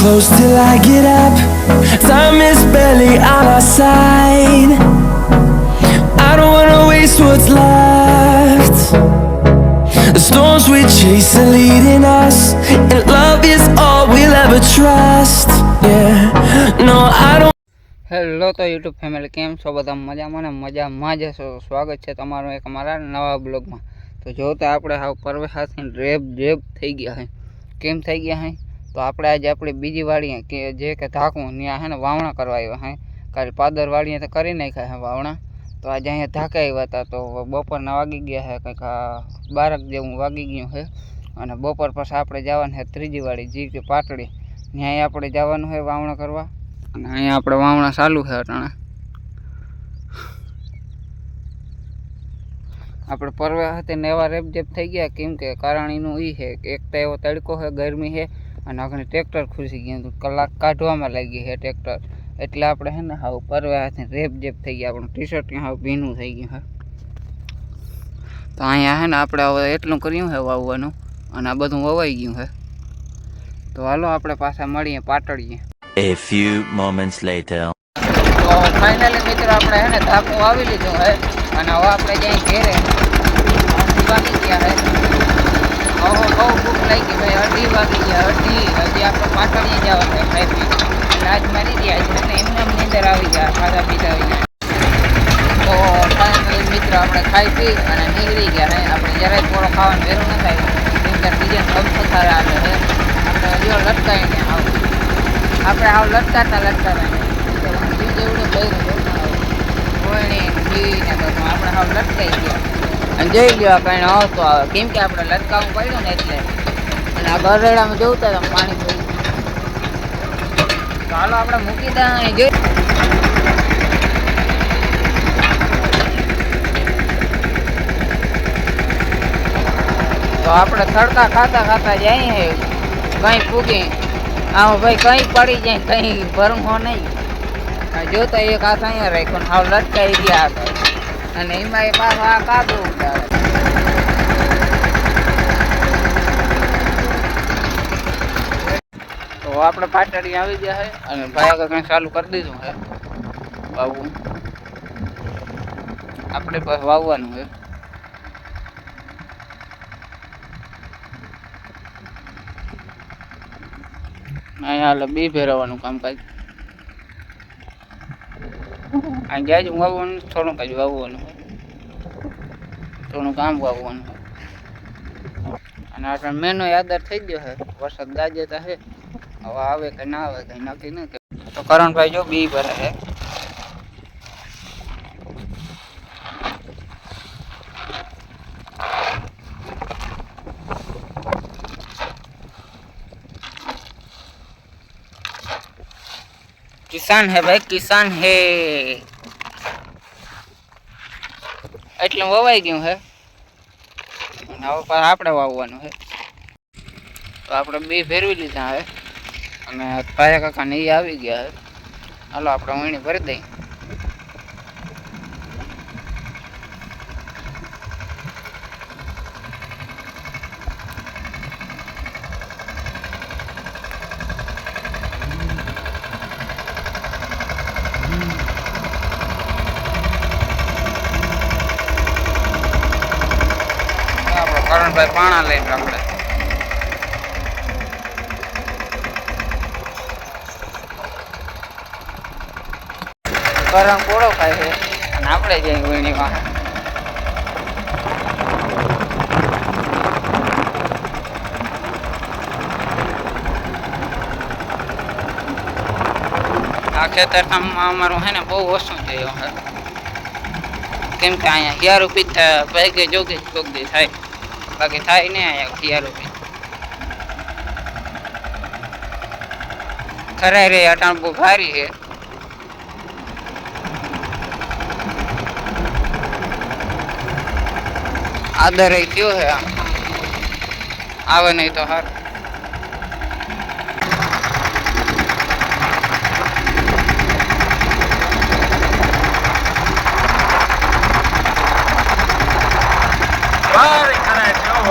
close till I get up. Time is barely on our side. I don't wanna waste what's left. The storms we chase are leading us, and love is all we'll ever trust. Yeah, no, I don't. Hello તો YouTube family કેમ છો બધા મજામાં ને મજામાં જ હશો સ્વાગત છે તમારું એક અમારા નવા બ્લોગમાં તો જો તો આપણે હાવ પરવે હાથથી રેબ રેબ થઈ ગયા હે કેમ થઈ ગયા હે તો આપણે આજે આપણી બીજી વાળીએ કે જે કે ધાકું, ત્યાં હે ને વાવણા કરવા આવ્યા હે. કાલે પાદર વાડીએ તો કરી નાખ્યા હે વાવણા. તો આજે અહીંયા ધાકા આવ્યા હતા, તો બપોરના વાગી ગયા હે, કંઈક બારક જેવું વાગી ગયું હે. અને બપોર પછી આપણે જવાનું છે ત્રીજી વાડી જી કે પાટડી. ત્યાં આપણે જવાનું છે વાવણા કરવા. અને અહીંયા આપણે વાવણા ચાલુ છે અટાણે. આપણે પરવા ને એવા રેપજેપ થઈ ગયા, કેમ કે કારણીનું એ છે એક તો એવો તડકો છે ગરમી છે અને આપણે ટ્રેક્ટર ખુશી ગયું હતું કલાક કાઢવામાં લાગી છે ટ્રેક્ટર એટલે આપણે છે ને હાવ પરવા હાથે રેપજેપ થઈ ગયા આપણું ટી શર્ટ હાવ ભીનું થઈ ગયું હે તો અહીંયા છે ને આપણે હવે એટલું કર્યું છે વાવવાનું અને આ બધું વવાઈ ગયું છે. તો હાલો આપણે પાછા મળીએ પાટડીએ. A few moments later. તો ફાઇનલી મિત્રો આપણે હે ને ધાપું આવી લીધું હે અને હવે આપણે જ્યાં ઘેરે. અઢી ગયા હે હવે બહુ ભૂખ લાગી ભાઈ. અઢી વાગી ગયા અઢી હજી આપણે પાટણીએ જવા છે ખાઈ પી એટલે આજ ગયા છે ને એમને નીંદર આવી ગયા, ખાધા પીધા વિના. તો ફાઇનલી મિત્ર આપણે ખાઈ પી અને નીકળી ગયા હે. આપણે જરાય થોડો ખાવાનું ભેરું ન થાય. કેમ કે સીઝન ગમતો સારા આવે છે. આપણે હજુ લટકાઈને આવું. આપણે આવ લટકાતા લટકાતા બીજ એવડું બૈરું કોયણી ઘી ને આપણે હાવ લટકાઈ ગયા. અને જોઈ લ્યો કઈ આવતો આવે. કેમ કે આપણે લટકાવવું પડ્યું ને એટલે. અને આ ગરડામાં જોવું તો પાણી પડી ચાલો આપણે મૂકી દે અહીં, જોઈ. તો આપણે તડકા ખાતા ખાતા જઈએ હે. કઈ ફૂગી. આમ ભાઈ કઈ પડી જાય કઈ ભરમો નહીં. જોતા એક હાથ અહીંયા રાખ્યો હાવ લટકાઈ ગયા હતા અને એમાં પાછો આ કાદો ઉડાડે તો આપણે પાટડી આવી ગયા છે અને ભાઈ આગળ કંઈ ચાલુ કરી દીધું છે વાવવું. આપણે પાસે વાવવાનું છે અહીંયા બી ફેરવવાનું કામકાજ. જાય જ વાવવાનું થોડુંક જ વાવવાનું થોડું કામ વાવવાનું અને આપણે મેનો યાદાર થઈ ગયો છે. વરસાદ ગાજેતા છે. હવે આવે કે ના આવે કઈ નક્કી નહીં તો કરણભાઈ જો બી ભરે છે. કિસાન હે ભાઈ, કિસાન હે. એટલે વવાઈ ગયું હે. હવે આપણે વાવવાનું છે તો આપણે બે ફેરવી લીધા હે. અને પાયા કાકા એ આવી ગયા હે. હાલો, આપણે વીણી ભરી દઈએ. આપણો કરણભાઈ પાણા લઈને આપણે કરણ કોળો ખાય છે. અને આપણે જઈ વીણીમાં. આ ખેતર કામમાં અમારું હે ને બહુ ઓછું થયું હે કેમ કે અહીંયા હિયાર ઊભી થાય ભાગે જોગે જોગદી થાય. બાકી થાય નહીં અહીંયા હિયાર ઊભી ખરાય રે અટાણ બહુ ભારી છે. આદર થયો છે આમ. આવે નહીં તો હાર.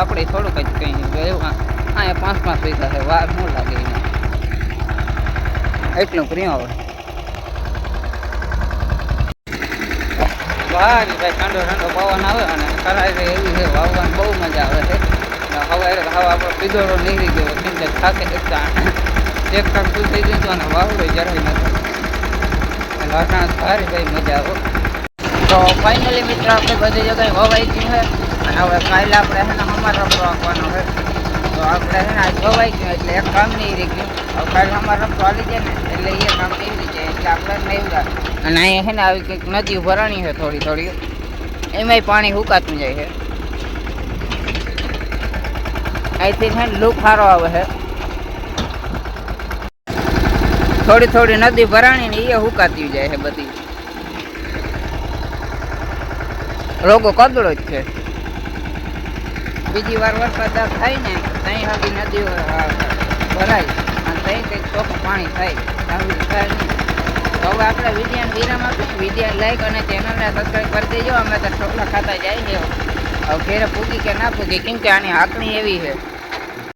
આપણે થોડુંક જ કંઈ જોયું અહીંયા પાંચ પાંચ પૈસા છે, વાર શું લાગે એને. એટલું પ્રિય આવે વાહ ભાઈ ઠંડો ઠંડો પવન આવે અને કરાય એવી છે, વાવવાની બહુ મજા આવે છે. હવે હવા આપણો પીધોડો નીકળી ગયો ચિંતા થાકે એક કામ શું થઈ ગયું અને વાવડો જરાય નથી એટલે સારી ભાઈ મજા આવે. તો ફાઇનલી મિત્રો, આપણે બધી જગ્યાએ વવાઈ ગયું છે. અને હવે કાલે આપણે છે ને અમાર રસ્તો આપવાનો છે. તો આપણે એને આજ વવાઈ ગયું એટલે એક કામ નહીં રહી ગયું. હવે કાલે અમારો રસ્તો આવી જાય ને એટલે એ કામ નીકળી જાય એટલે આપણે નહીં અને અહીંયા છે ને આવી કંઈક નદી ભરાણી છે થોડી થોડી. એમાંય પાણી હુકાતું જાય છે. અહીંથી છે ને લૂક આવે છે. થોડી થોડી નદી ભરાણી ને એ હુકાતી જાય છે બધી. રોગો કદડો જ છે. બીજી વાર વરસાદ થાય ને ત્યાં સુધી નદીઓ ભરાય. અને ત્યાં કંઈક ચોખ્ખું પાણી થાય. હવે આપણે વિજ્ઞાન વિરામ આપીએ. વિદ્યાન લાઈક અને ચેનલને સબસ્ક્રાઈબ કરી દેજો. અમે તો ચોખલા ખાતા જાય છે હવે ઘેરે પૂગી કે ના પૂગી, કેમ કે આની હાકણી એવી છે.